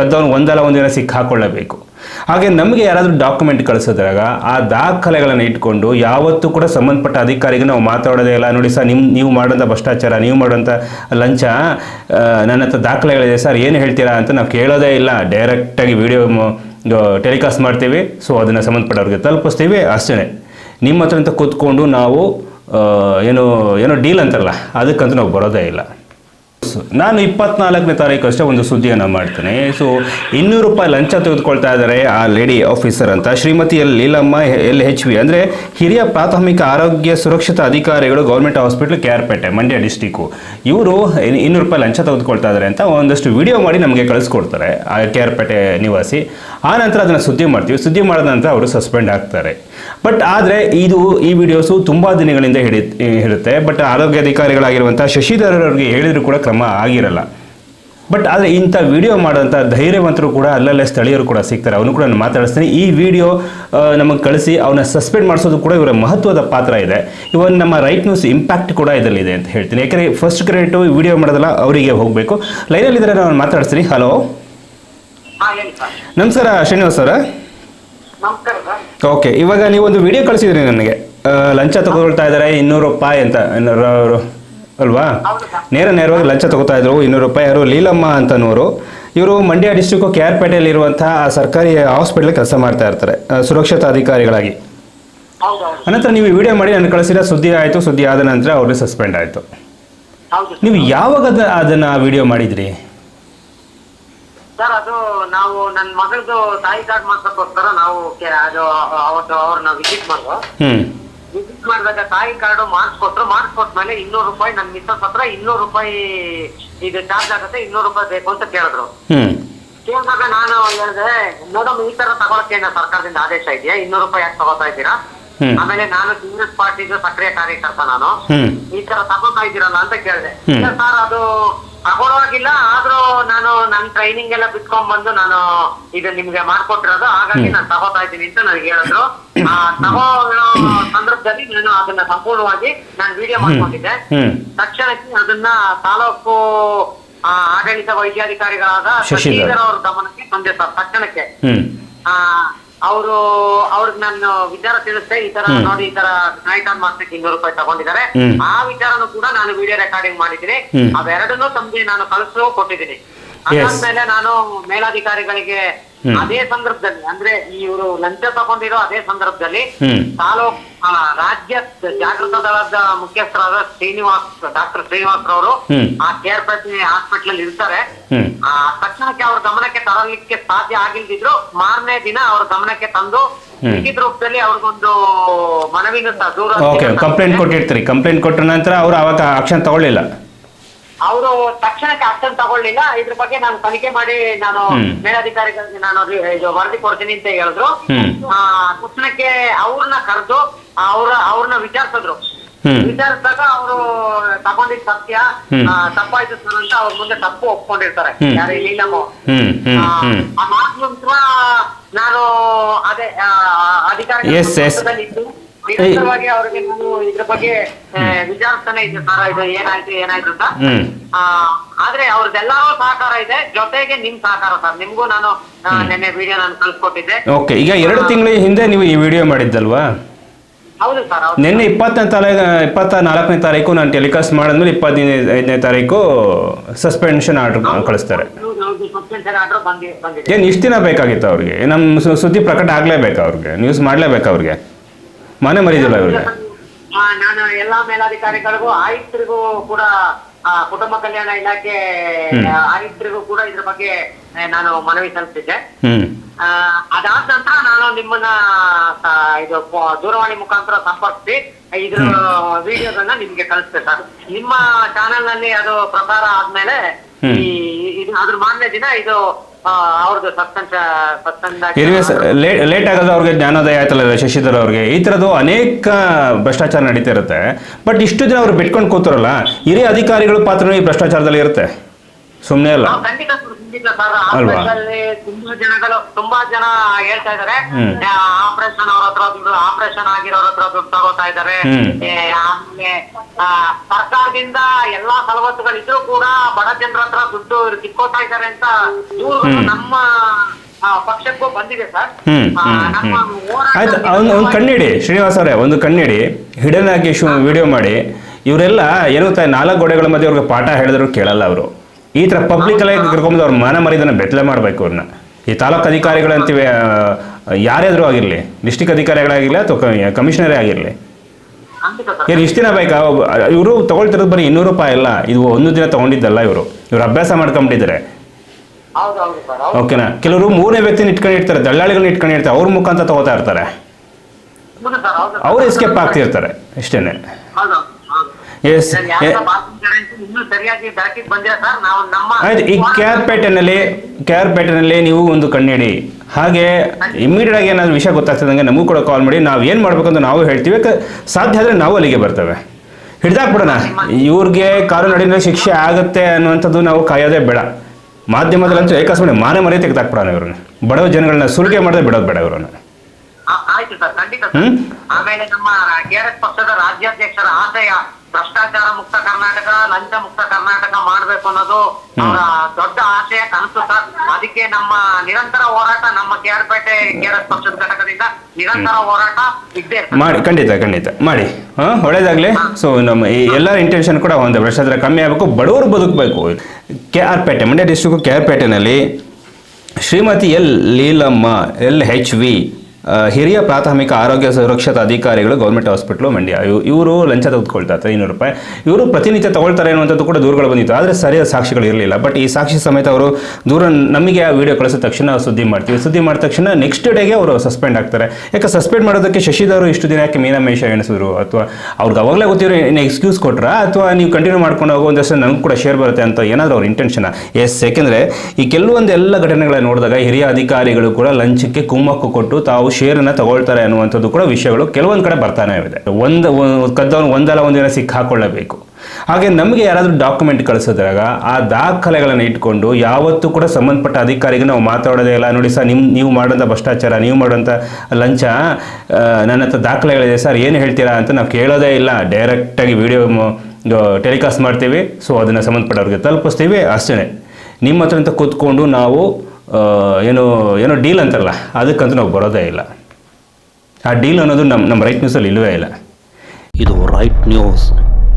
ಅಂಥವ್ನು ಒಂದಲ್ಲ ಒಂದಿನ ಸಿಕ್ಕಾಕೊಳ್ಳಬೇಕು. ಹಾಗೆ ನಮಗೆ ಯಾರಾದರೂ ಡಾಕ್ಯುಮೆಂಟ್ ಕಳಿಸಿದಾಗ ಆ ದಾಖಲೆಗಳನ್ನು ಇಟ್ಕೊಂಡು ಯಾವತ್ತೂ ಕೂಡ ಸಂಬಂಧಪಟ್ಟ ಅಧಿಕಾರಿಗೆ ನಾವು ಮಾತಾಡೋದೇ ಇಲ್ಲ. ನೋಡಿ ಸರ್ ನಿಮ್ಮ ನೀವು ಮಾಡೋಂಥ ಭ್ರಷ್ಟಾಚಾರ, ನೀವು ಮಾಡೋಂಥ ಲಂಚ ನನ್ನ ಹತ್ರ ದಾಖಲೆಗಳಿದೆ ಸರ್, ಏನು ಹೇಳ್ತೀರಾ ಅಂತ ನಾವು ಕೇಳೋದೇ ಇಲ್ಲ. ಡೈರೆಕ್ಟಾಗಿ ವಿಡಿಯೋ ಟೆಲಿಕಾಸ್ಟ್ ಮಾಡ್ತೀವಿ. ಸೊ ಅದನ್ನು ಸಂಬಂಧಪಟ್ಟವ್ರಿಗೆ ತಲುಪಿಸ್ತೀವಿ. ಅಷ್ಟೇ ನಿಮ್ಮ ಹತ್ರ ಅಂತ ಕೂತ್ಕೊಂಡು ನಾವು ಏನು, ಏನೋ ಡೀಲ್ ಅಂತಾರಲ್ಲ, ಅದಕ್ಕಂತೂ ನಾವು ಬರೋದೇ ಇಲ್ಲ. ನಾನು ಇಪ್ಪತ್ನಾಲ್ಕನೇ ತಾರೀಕು ಅಷ್ಟೇ ಒಂದು ಸುದ್ದಿಯನ್ನು ಮಾಡ್ತೇನೆ. ಸೊ ಇನ್ನೂರು ರೂಪಾಯಿ ಲಂಚ ತೆಗೆದುಕೊಳ್ತಾ ಇದ್ದಾರೆ ಆ ಲೇಡಿ ಆಫೀಸರ್ ಅಂತ. Shrimati L Leelamma L H V ಅಂದರೆ ಹಿರಿಯ ಪ್ರಾಥಮಿಕ ಆರೋಗ್ಯ ಸುರಕ್ಷತಾ ಅಧಿಕಾರಿಗಳು government hospital K R Pete Mandya district. ಇವರು ಇನ್ನೂರು ರೂಪಾಯಿ ಲಂಚ ತೆಗೆದುಕೊಳ್ತಾ ಇದ್ದಾರೆ ಅಂತ ಒಂದಷ್ಟು ವಿಡಿಯೋ ಮಾಡಿ ನಮಗೆ ಕಳಿಸ್ಕೊಡ್ತಾರೆ ಆ ಕೆ ಆರ್ ಪೇಟೆ ನಿವಾಸಿ. ಆ ನಂತರ ಅದನ್ನು ಸುದ್ದಿ ಮಾಡ್ತೀವಿ. ಸುದ್ದಿ ಮಾಡಿದ ನಂತರ ಅವರು ಸಸ್ಪೆಂಡ್ ಆಗ್ತಾರೆ. ಬಟ್ ಆದರೆ ಇದು ಈ ವಿಡಿಯೋಸು ತುಂಬ ದಿನಗಳಿಂದ ಹಿಡಿ ಇರುತ್ತೆ ಬಟ್ ಆರೋಗ್ಯ ಅಧಿಕಾರಿಗಳಾಗಿರುವಂಥ ಶಶಿಧರ್ ಅವರಿಗೆ ಹೇಳಿದ್ರು ಕೂಡ ಕ್ರಮ ಆಗಿರಲ್ಲ. ಬಟ್ ಆದರೆ ಇಂಥ ವಿಡಿಯೋ ಮಾಡೋಂಥ ಧೈರ್ಯವಂತರು ಕೂಡ ಅಲ್ಲಲ್ಲೇ ಸ್ಥಳೀಯರು ಕೂಡ ಸಿಗ್ತಾರೆ. ಅವನು ಕೂಡ ನಾನು ಮಾತಾಡಿಸ್ತೀನಿ. ಈ ವಿಡಿಯೋ ನಮಗೆ ಕಳಿಸಿ ಅವನ್ನ ಸಸ್ಪೆಂಡ್ ಮಾಡಿಸೋದು ಕೂಡ ಇವರ ಮಹತ್ವದ ಪಾತ್ರ ಇದೆ. ಇವನ್ ನಮ್ಮ ರೈಟ್ ನ್ಯೂಸ್ ಇಂಪ್ಯಾಕ್ಟ್ ಕೂಡ ಇದರಲ್ಲಿದೆ ಅಂತ ಹೇಳ್ತೀನಿ. ಯಾಕಂದರೆ ಫಸ್ಟ್ ಕ್ರೆಡಿಟು ವಿಡಿಯೋ ಮಾಡೋದಲ್ಲ ಅವರಿಗೆ ಹೋಗಬೇಕು. ಲೈನಲ್ಲಿದ್ದರೆ ನಾನು ಮಾತಾಡಿಸ್ತೀನಿ. ಹಲೋ ನಮಸ್ಕಾರ ಶ್ರೀನಿವಾಸ್ ಅವರ. ಸರ್. ಓಕೆ ಇವಾಗ ನೀವು ಒಂದು ವಿಡಿಯೋ ಕಳಿಸಿದ್ರಿ ನನಗೆ. ಲಂಚ ತಗೊಳ್ತಾ ಇದ್ದಾರೆ ಇನ್ನೂರು ರೂಪಾಯಿ ಅಂತ. ಅಲ್ವಾ? ನೇರ ನೇರವಾಗಿ ಲಂಚ ತಗೋತಾ ಇದ್ರು ಇನ್ನೂರು ರೂಪಾಯಿ. ಯಾರು ಲೀಲಮ್ಮ ಅಂತನವರು. ಇವರು ಮಂಡ್ಯ ಡಿಸ್ಟಿಕ್ಕು ಕೆ ಆರ್ ಪೇಟೆಯಲ್ಲಿರುವಂತಹ ಸರ್ಕಾರಿ ಹಾಸ್ಪಿಟಲ್ ಕೆಲಸ ಮಾಡ್ತಾ ಇರ್ತಾರೆ ಸುರಕ್ಷತಾ ಅಧಿಕಾರಿಗಳಾಗಿ. ಅನಂತರ ನೀವು ವಿಡಿಯೋ ಮಾಡಿ ನನಗೆ ಕಳಿಸಿದ ಸುದ್ದಿ ಆಯಿತು ಸುದ್ದಿ ಆದ ನಂತರ ಅವ್ರಿಗೆ ಸಸ್ಪೆಂಡ್ ಆಯಿತು. ನೀವು ಯಾವಾಗ ಅದ- ಅದನ್ನ ವಿಡಿಯೋ ಮಾಡಿದ್ರಿ? ಸರ್ ಅದು ನಾವು ನನ್ನ ಮಗಳದು ತಾಯಿ ಕಾರ್ಡ್ ಮಾಡ್ಸಕ್ಕೋಸ್ಕರ ನಾವು ಅದು ಅವತ್ತು ಅವ್ರನ್ನ ವಿಸಿಟ್ ಮಾಡುವ. ಹ್ಞೂ ವಿಸಿಟ್ ಮಾಡಿದಾಗ ತಾಯಿ ಕಾರ್ಡು ಮಾರ್ಕ್ಸ್ ಕೊಟ್ಟಮೇಲೆ ಇನ್ನೂರು ರೂಪಾಯಿ ನನ್ನ ಮಿಸ್ಸಸ್ ಹತ್ರ ಇನ್ನೂರು ರೂಪಾಯಿ ಇದು ಚಾರ್ಜ್ ಆಗುತ್ತೆ ಇನ್ನೂರು ರೂಪಾಯಿ ಬೇಕು ಅಂತ ಕೇಳಿದ್ರು. ಕೇಳಿದಾಗ ನಾನು ಹೇಳಿದೆ ನೋಡಮ್ ಈ ತರ ತಗೊಳಕ್ಕೆ ಏನೋ ಸರ್ಕಾರದಿಂದ ಆದೇಶ ಇದೆಯಾ? ಇನ್ನೂರು ರೂಪಾಯಿ ಯಾಕೆ ತಗೋತಾ ಇದ್ದೀರಾ. ಆಮೇಲೆ ನಾನು ಕಾಂಗ್ರೆಸ್ ಪಾರ್ಟಿದು ಸಕ್ರಿಯ ಕಾರ್ಯಕರ್ತ ನಾನು. ಈ ತರ ತಗೋತಾ ಇದ್ದೀರಲ್ಲ ಅಂತ ಕೇಳಿದೆ. ಸರ್ ಅದು ತಗೊಳೋಗಿಲ್ಲ ಆದ್ರೂ ನಾನು ನನ್ನ ಟ್ರೈನಿಂಗ್ ಎಲ್ಲ ಬಿಟ್ಕೊಂಡ್ ಬಂದು ನಾನು ಇದು ನಿಮ್ಗೆ ಮಾಡ್ಕೊಟ್ಟಿರೋದು ಹಾಗಾಗಿ ನಾನು ತಗೋತಾ ಇದ್ದೀನಿ ಅಂತ ನನಗೆ ಹೇಳಿದ್ರು. ಆ ತಗೋ ಸಂದರ್ಭದಲ್ಲಿ ನಾನು ಅದನ್ನ ಸಂಪೂರ್ಣವಾಗಿ ನಾನು ವಿಡಿಯೋ ಮಾಡ್ಕೊಂಡಿದ್ದೆ. ತಕ್ಷಣಕ್ಕೆ ಅದನ್ನ ತಾಲೂಕು ಆ, ಆಡಳಿತ ವೈದ್ಯಾಧಿಕಾರಿಗಳಾದ ಶಶಿಧರ್. ಅವರ ಗಮನಕ್ಕೆ ತಂದೆ ಸರ್ ತಕ್ಷಣಕ್ಕೆ. ಹ್ಞೂ ಅವರು ಅವ್ರಿಗೆ ನಾನು ವಿಚಾರ ತಿಳಿಸ್ದೆ ಈ ತರ ನೋಡಿ ಈ ತರ ನೈಟ್ ಆನ್ ಇನ್ನೂರು ರೂಪಾಯಿ ತಗೊಂಡಿದ್ದಾರೆ. ಆ ವಿಚಾರನು ಕೂಡ ನಾನು ವಿಡಿಯೋ ರೆಕಾರ್ಡಿಂಗ್ ಮಾಡಿದ್ದೀನಿ. ಅವೆರಡನ್ನೂ ತಮಗೆ ನಾನು ಕಳಿಸಲು ಕೊಟ್ಟಿದ್ದೀನಿ. ಅದಾದ್ಮೇಲೆ ನಾನು ಮೇಲಾಧಿಕಾರಿಗಳಿಗೆ. ಅದೇ ಸಂದರ್ಭದಲ್ಲಿ ಅಂದ್ರೆ ಇವರು ಲಂಚ ತಗೊಂಡಿರೋ ಅದೇ ಸಂದರ್ಭದಲ್ಲಿ. ತಾಲೂಕ್ ರಾಜ್ಯ ಜಾಗೃತ ದಳದ ಮುಖ್ಯಸ್ಥರಾದ ಶ್ರೀನಿವಾಸ್ ಡಾಕ್ಟರ್ ಶ್ರೀನಿವಾಸ್ ರವರು ಹ್ಮ್. ಆ ಕೇರ್ ಪ್ರತಿನಿಧಿ ಹಾಸ್ಪಿಟಲ್ ಅಲ್ಲಿ ಇರ್ತಾರೆ ಆ ತಕ್ಷಣಕ್ಕೆ ಅವ್ರ ಗಮನಕ್ಕೆ ತರಲಿಕ್ಕೆ ಸಾಧ್ಯ ಆಗಿಲ್ದಿದ್ರು ಮಾರನೇ ದಿನ ಅವ್ರ ಗಮನಕ್ಕೆ ತಂದು. ಲಿಖಿತ ರೂಪದಲ್ಲಿ ಅವ್ರಿಗೊಂದು ಮನವಿನ ದೂರ ಕಂಪ್ಲೇಂಟ್ ಕೊಟ್ಟಿರ್ತೀರಿ ಕಂಪ್ಲೇಂಟ್ ಕೊಟ್ಟ ನಂತರ ಅವರು ಅವಾಗ ಆಕ್ಷನ್ ತಗೊಳ್ಳಿಲ್ಲ ಅವರು ತಕ್ಷಣಕ್ಕೆ ಆಕ್ಷನ್ ತಗೊಳ್ಳಿಲ್ಲ ಇದ್ರ ಬಗ್ಗೆ ನಾನು ತನಿಖೆ ಮಾಡಿ ನಾನು ಹ್ಮ್. ಮೇಲಾಧಿಕಾರಿಗಳಿಗೆ ನಾನು ಇದು ವರದಿ ಕೊಡ್ತೀನಿ ಅಂತ ಹೇಳಿದ್ರು ಆ, ತಕ್ಷಣಕ್ಕೆ ಅವ್ರನ್ನ ಕರೆದು ಅವ್ರ ಅವ್ರನ್ನ ವಿಚಾರಿಸಿದ್ರು ಹ್ಮ್. ವಿಚಾರಿಸಿದಾಗ ಅವರು ತಗೊಂಡಿದ್ ಸತ್ಯ ಹ್ಮ್. ಆ, ತಪ್ಪಾಯ್ತು ಸರ್ ಅಂತ ಅವ್ರ ಮುಂದೆ ತಪ್ಪು ಒಪ್ಕೊಂಡಿರ್ತಾರೆ ಹ್ಮ್. ಯಾರು ಲೀಲಮ್ಮ ಆ ಆ ಅದಾದ ನಂತರ ನಾನು ಅದೇ ಆ, ಅಧಿಕಾರಿಗಳ ನಿರಂತರವಾಗಿ ಅವ್ರಿಗೆ ನಾನು ಇದ್ರ ಬಗ್ಗೆ ವಿಚಾರಿಸ್ತಾನೆ ಇದ್ದೆ ಸರ್ ಇದು ಏನಾಯ್ತು ಏನಾಯ್ತು ಅಂತ. ಆ, ಆದ್ರೆ ಅವ್ರದ್ದೆಲ್ಲರೂ ಸಹಕಾರ ಇದೆ ಜೊತೆಗೆ ನಿಮ್ ಸಹಕಾರ ಸರ್. ನಿಮ್ಗೂ ನಾನು ನಿನ್ನೆ ನೆನ್ನೆ ವಿಡಿಯೋ ನಾನು ಕಳ್ಸ್ಕೊಟ್ಟಿದ್ದೆ. ಓಕೆ ಈಗ ಎರಡು ತಿಂಗಳ ಹಿಂದೆ ನೀವು ಈ ವಿಡಿಯೋ ಮಾಡಿದ್ದಲ್ವಾ? ಹೌದು ಸರ್ ಹೌದು. ನಿನ್ನೆ ಇಪ್ಪತ್ತನೇ ತಾರೀಕು ಇಪ್ಪತ್ತ ನಾಲ್ಕನೇ ತಾರೀಕು ನಾನು ಟೆಲಿಕಾಸ್ಟ್ ಮಾಡಿದ್ಮೇಲೆ ಇಪ್ಪತ್ತೈದನೇ ಐದನೇ ತಾರೀಕು ಸಸ್ಪೆನ್ಷನ್ ಆರ್ಡರ್ ಕಳಿಸ್ತಾರೆ. ಹೌದು, ಹೌದು, ಸಸ್ಪೆನ್ಷನ್ ಆರ್ಡರ್ ಬಂದಿ ಬಂದಿದೆ. ಏನು ಇಷ್ಟು ದಿನ ಬೇಕಾಗಿತ್ತು ಅವ್ರಿಗೆ? ನಮ್ಮ ಸುದ್ದಿ ಪ್ರಕಟ ಆಗಲೇಬೇಕು ಅವ್ರಿಗೆ ನ್ಯೂಸ್ ಮಾಡಲೇಬೇಕು ಅವ್ರಿಗೆ. ಮನೆ ಮರಿದಿಲ್ಲ ಇವ್ರಿಗೆ? ಆ, ನಾನು ಎಲ್ಲಾ ಮೇಲಾಧಿಕಾರಿಗಳಿಗೂ ಆಯುಕ್ತರಿಗೂ ಕೂಡ ಆ, ಕುಟುಂಬ ಕಲ್ಯಾಣ ಇಲಾಖೆ. ಆ, ಆಯುಕ್ತರಿಗೂ ಕೂಡ ಇದ್ರ ಬಗ್ಗೆ ಆ, ನಾನು ಮನವಿ ಸಲ್ಲಿಸಿದ್ದೆ. ಆ, ಅದಾದ ನಂತರ ನಾನು ನಿಮ್ಮನ್ನ ಆ, ಇದು ಫೋ- ದೂರವಾಣಿ ಮುಖಾಂತರ ಸಂಪರ್ಕಿಸಿ ಇದ್ರ ವಿಡಿಯೋಗಳನ್ನ ನಿಮ್ಗೆ ಕಳಿಸ್ತೇನೆ ಸರ್. ನಿಮ್ಮ ಚಾನೆಲ್ನಲ್ಲಿ ಅದು ಪ್ರಸಾರ ಆದ್ಮೇಲೆ ಈ ಇದು ಅದ್ರ ಮಾರನೇ ದಿನ ಇದು ಲೇಟ್ ಆಗೋದು ಅವ್ರಿಗೆ ಜ್ಞಾನೋದಯ ಆಯ್ತಲ್ಲ ಶಶಿಧರ್ ಅವ್ರಿಗೆ. ಈ ಥರದ್ದು ಅನೇಕ ಭ್ರಷ್ಟಾಚಾರ ನಡೀತಾ ಇರುತ್ತೆ. ಬಟ್ ಇಷ್ಟು ದಿನ ಅವ್ರು ಬಿಟ್ಕೊಂಡು ಕೂತಾರಲ್ಲ, ಹಿರಿಯ ಅಧಿಕಾರಿಗಳ ಪಾತ್ರನೂ ಈ ಭ್ರಷ್ಟಾಚಾರದಲ್ಲಿ ಇರುತ್ತೆ. ಸುಮ್ಮನೆ ಅಲ್ಲ? ಖಂಡಿತ ಸರ್, ಖಂಡಿತ ಸರ್ ಅಲ್ವಾ? ತುಂಬಾ ಜನಗಳು ತುಂಬಾ ಜನ ಹೇಳ್ತಾ ಇದಾರೆ. ಆಪರೇಷನ್ ಅವ್ರ ಹತ್ರ ದುಡ್ಡು ಆಪರೇಷನ್ ಆಗಿರೋರ ಹತ್ರ ದುಡ್ಡು ತಗೋತಾ ಇದಾರೆ. ಹ್ಮ್. ಏ, ಆಮೇಲೆ ಆ, ಸರ್ಕಾರದಿಂದ ಎಲ್ಲಾ ಸವಲತ್ತುಗಳಿದ್ರು ಕೂಡ ಬಡ ಜನರ ಹತ್ರ ದುಡ್ಡು ಕಿತ್ಕೋತಾ ಇದಾರೆ ಅಂತ ಹ್ಮ್. ನಮ್ಮ ಆ, ಪಕ್ಷಕ್ಕೂ ಬಂದಿದೆ ಸರ್ ಹ್ಮ್ ಆ, ಹ್ಮ್ ನಮ್ಮ ಹೋರಾಟ ಆಯ್ತು ಒಂದು ಒಂದು ಕಣ್ಣಿಡಿ ಶ್ರೀನಿವಾಸ್ ಅವರೇ ಒಂದು ಕಣ್ಣಿಡಿ. ಹಿಡನ್ ಆಗಿ ಶು ವಿಡಿಯೋ ಮಾಡಿ. ಇವರೆಲ್ಲ ಏನು ಗೊತ್ತಾ ನಾಲ್ಕು ಗೋಡೆಗಳ ಮಧ್ಯೆ ಅವ್ರಿಗೆ ಪಾಠ ಹೇಳಿದ್ರು ಕೇಳಲ್ಲ ಅವರು. ಈ ಥರ ಪಬ್ಲಿಕಲ್ಲೇ ಕರ್ಕೊಂಬಂದು ಅವ್ರ ಮಾನ ಮರ್ಯಾದನ್ನ ಬೆತ್ತಲೆ ಮಾಡಬೇಕು ಅವ್ರನ್ನ ಈ ತಾಲೂಕು ಅಧಿಕಾರಿಗಳಂತೀವಿ ಯಾರಾದರೂ ಆಗಿರಲಿ ಡಿಸ್ಟಿಕ್ ಅಧಿಕಾರಿಗಳಾಗಿರಲಿ ಅಥವಾ ಕಮಿಷನರೇ ಆಗಿರಲಿ. ಏನು ಇಷ್ಟು ದಿನ ಬೇಕಾ? ಇವರು ತಗೊಳ್ತಿರೋದು ಬರೀ ಇನ್ನೂರು ರೂಪಾಯಿ ಅಲ್ಲ ಇದು ಒಂದು ದಿನ ತಗೊಂಡಿದ್ದಲ್ಲ ಇವರು. ಇವರು ಅಭ್ಯಾಸ ಮಾಡ್ಕೊಂಬಿಟ್ಟಿದ್ದಾರೆ ಓಕೆನಾ? ಕೆಲವರು ಮೂರನೇ ವ್ಯಕ್ತಿನ ಇಟ್ಕೊಂಡಿರ್ತಾರೆ ದಳ್ಳಾಳಿಗಳನ್ನ ಇಟ್ಕೊಂಡಿರ್ತಾರೆ ಅವ್ರ ಮುಖಾಂತರ ತಗೋತಾ ಇರ್ತಾರೆ. ಅವ್ರು ಎಸ್ಕೇಪ್ ಆಗ್ತಿರ್ತಾರೆ ಇಷ್ಟೇನೆ. ಎಸ್ ಆಯ್ತು ಈ ಕೆ ಆರ್ ಪೇಟೆನಲ್ಲಿ ಕೆ ಆರ್ ಪೇಟೆನಲ್ಲಿ ನೀವು ಒಂದು ಕಣ್ಣಿಡಿ. ಹಾಗೆ ಇಮಿಡಿಯೇಟ್ ಆಗಿ ಏನಾದ್ರು ವಿಷಯ ಗೊತ್ತಾಗ್ತದಂಗೆ ನಮಗೂ ಕೂಡ ಕಾಲ್ ಮಾಡಿ ನಾವು ಏನು ಮಾಡ್ಬೇಕಂತ ಅಂತ ನಾವು ಹೇಳ್ತೀವಿ. ಸಾಧ್ಯ ಆದರೆ ನಾವು ಅಲ್ಲಿಗೆ ಬರ್ತೇವೆ. ಹಿಡ್ದಾಕ್ಬಿಡೋಣ. ಇವ್ರಿಗೆ ನಡಿನ ಶಿಕ್ಷೆ ಆಗುತ್ತೆ ಅನ್ನುವಂಥದ್ದು ನಾವು ಕಾಯೋದೇ ಬೇಡ. ಮಾಧ್ಯಮದಲ್ಲಂತೂ ಏಕಸ್ಮನೆ ಮಾನ ತೆಗ್ದಾಕ್ ತೆಗೆದಾಕ್ಬಿಡೋಣ ಇವ್ರನ್ನ. ಬಡವ ಜನಗಳನ್ನ ಸುಲಿಗೆ ಮಾಡದೆ ಬಿಡೋದು ಬೇಡ ಇವ್ರನ್ನ. ಆಯ್ತು ಸರ್ ಖಂಡಿತ? ಆಮೇಲೆ ನಮ್ಮ ಕೆಆರ್ಎಸ್ ಪಕ್ಷದ ರಾಜ್ಯಾಧ್ಯಕ್ಷರ ಆಶಯ ಭ್ರಷ್ಟಾಚಾರ ಮುಕ್ತ ಕರ್ನಾಟಕ ಲಂಚ ಮುಕ್ತ ಕರ್ನಾಟಕ ಮಾಡ್ಬೇಕು ಅನ್ನೋದು ಅವರ ದೊಡ್ಡ ಆಶಯ ಕನಸು ಸರ್. ಅದಕ್ಕೆ ನಮ್ಮ ನಿರಂತರ ಹೋರಾಟ ನಮ್ಮ ಕೆಆರ್ಪೇಟೆ ಕೆಆರ್ಎಸ್ ಪಕ್ಷದ ಘಟಕದಿಂದ ನಿರಂತರ ಹೋರಾಟ ಇದ್ದೇ ಮಾಡಿ ಖಂಡಿತ ಖಂಡಿತ. ಮಾಡಿ. ಹಾ ಒಳ್ಳೇದಾಗಲಿ. ಸೊ ನಮ್ಮ ಈ ಎಲ್ಲ ಇಂಟೆನ್ಷನ್ ಕೂಡ ಒಂದು ಭ್ರಷ್ಟಾಚಾರ ಕಮ್ಮಿ ಆಗಬೇಕು ಬಡವರು ಬದುಕಬೇಕು. K R Pete Mandya district K R ಪೇಟೆನಲ್ಲಿ Shrimati L Leelamma L H V ಹಿರಿಯ ಪ್ರಾಥಮಿಕ ಆರೋಗ್ಯ ಸುರಕ್ಷತಾ ಅಧಿಕಾರಿಗಳು ಗೌರ್ಮೆಂಟ್ ಹಾಸ್ಪಿಟ್ಲು, ಮಂಡ್ಯ. ಇವರು ಲಂಚ ತೆಗೆದುಕೊಳ್ತಾ ಇರ್ತಾರೆ ಇನ್ನೂರು ರೂಪಾಯಿ. ಇವರು ಪ್ರತಿನಿತ್ಯ ತಗೊಳ್ತಾರೆ ಅನ್ನುವಂಥದ್ದು ಕೂಡ ದೂರುಗಳು ಬಂದಿತ್ತು. ಆದರೆ ಸರಿಯಾದ ಸಾಕ್ಷಿಗಳು ಇರಲಿಲ್ಲ. ಬಟ್ ಈ ಸಾಕ್ಷಿ ಸಮೇತ ಅವರು ದೂರ ನಮಗೆ ಆ ವಿಡಿಯೋ ಕಳಿಸಿದ ತಕ್ಷಣ ಸುದ್ದಿ ಮಾಡ್ತೀವಿ. ಸುದ್ದಿ ಮಾಡಿದ ತಕ್ಷಣ ನೆಕ್ಸ್ಟ್ ಡೇಗೆ ಅವರು ಸಸ್ಪೆಂಡ್ ಆಗ್ತಾರೆ. ಯಾಕೆ ಸಸ್ಪೆಂಡ್ ಮಾಡೋದಕ್ಕೆ ಶಶಿಧರು ಇಷ್ಟು ದಿನ ಯಾಕೆ ಮೀನಮೇಷ ಎಣಿಸಿದ್ರು? ಅಥವಾ ಅವ್ರಿಗೆ ಅವಾಗಲೇ ಗೊತ್ತಿರೋ ಏನು ಎಕ್ಸ್ಕ್ಯೂಸ್ ಕೊಟ್ರಾ? ಅಥವಾ ನೀವು ಕಂಟಿನ್ಯೂ ಮಾಡ್ಕೊಂಡು ಹೋಗೋ ಒಂದಷ್ಟು ನನಗೂ ಕೂಡ ಶೇರ್ ಬರುತ್ತೆ ಅಂತ ಏನಾದರೂ ಅವ್ರ ಇಂಟೆನ್ಷನ್ ಎಸ್ ಯಾಕೆಂದರೆ ಈ ಕೆಲವೊಂದು ಎಲ್ಲ ಘಟನೆಗಳನ್ನ ನೋಡಿದಾಗ ಹಿರಿಯ ಅಧಿಕಾರಿಗಳು ಕೂಡ ಲಂಚಕ್ಕೆ ಕುಮ್ಮಕ್ಕು ಕೊಟ್ಟು ತಾವು ಶೇರನ್ನು ತಗೊಳ್ತಾರೆ ಅನ್ನುವಂಥದ್ದು ಕೂಡ ವಿಷಯಗಳು ಕೆಲವೊಂದು ಕಡೆ ಬರ್ತಾನೆ ಇದೆ. ಒಂದು ಕದ್ದವನು ಒಂದಲ್ಲ ಒಂದಿನ ಸಿಕ್ಕಾಕೊಳ್ಳಬೇಕು ಹಾಗೆ ನಮಗೆ ಯಾರಾದರೂ ಡಾಕ್ಯುಮೆಂಟ್ ಕಳಿಸಿದಾಗ ಆ ದಾಖಲೆಗಳನ್ನು ಇಟ್ಕೊಂಡು ಯಾವತ್ತೂ ಕೂಡ ಸಂಬಂಧಪಟ್ಟ ಅಧಿಕಾರಿಗೆ ನಾವು ಮಾತಾಡೋದೇ ಇಲ್ಲ. ನೋಡಿ ಸರ್ ನಿಮ್ಮ ನೀವು ಮಾಡೋಂಥ ಭ್ರಷ್ಟಾಚಾರ, ನೀವು ಮಾಡೋಂಥ ಲಂಚ ನನ್ನ ಹತ್ರ ದಾಖಲೆಗಳಿದೆ ಸರ್, ಏನು ಹೇಳ್ತೀರಾ ಅಂತ ನಾವು ಕೇಳೋದೇ ಇಲ್ಲ. ಡೈರೆಕ್ಟಾಗಿ ವಿಡಿಯೋ ಟೆಲಿಕಾಸ್ಟ್ ಮಾಡ್ತೀವಿ. ಸೊ ಅದನ್ನು ಸಂಬಂಧಪಟ್ಟವ್ರಿಗೆ ತಲುಪಿಸ್ತೀವಿ. ಅಷ್ಟೇ ನಿಮ್ಮ ಹತ್ರ ಅಂತ ಕೂತ್ಕೊಂಡು ನಾವು ಏನೋ ಏನೋ ಡೀಲ್ ಅಂತಾರಲ್ಲ, ಅದಕ್ಕಂತೂ ನಾವು ಬರೋದೇ ಇಲ್ಲ. ಆ ಡೀಲ್ ಅನ್ನೋದು ನಮ್ಮ ನಮ್ಮ ರೈಟ್ ನ್ಯೂಸಲ್ಲಿ ಇಲ್ಲವೇ ಇಲ್ಲ. ಇದು ರೈಟ್ ನ್ಯೂಸ್.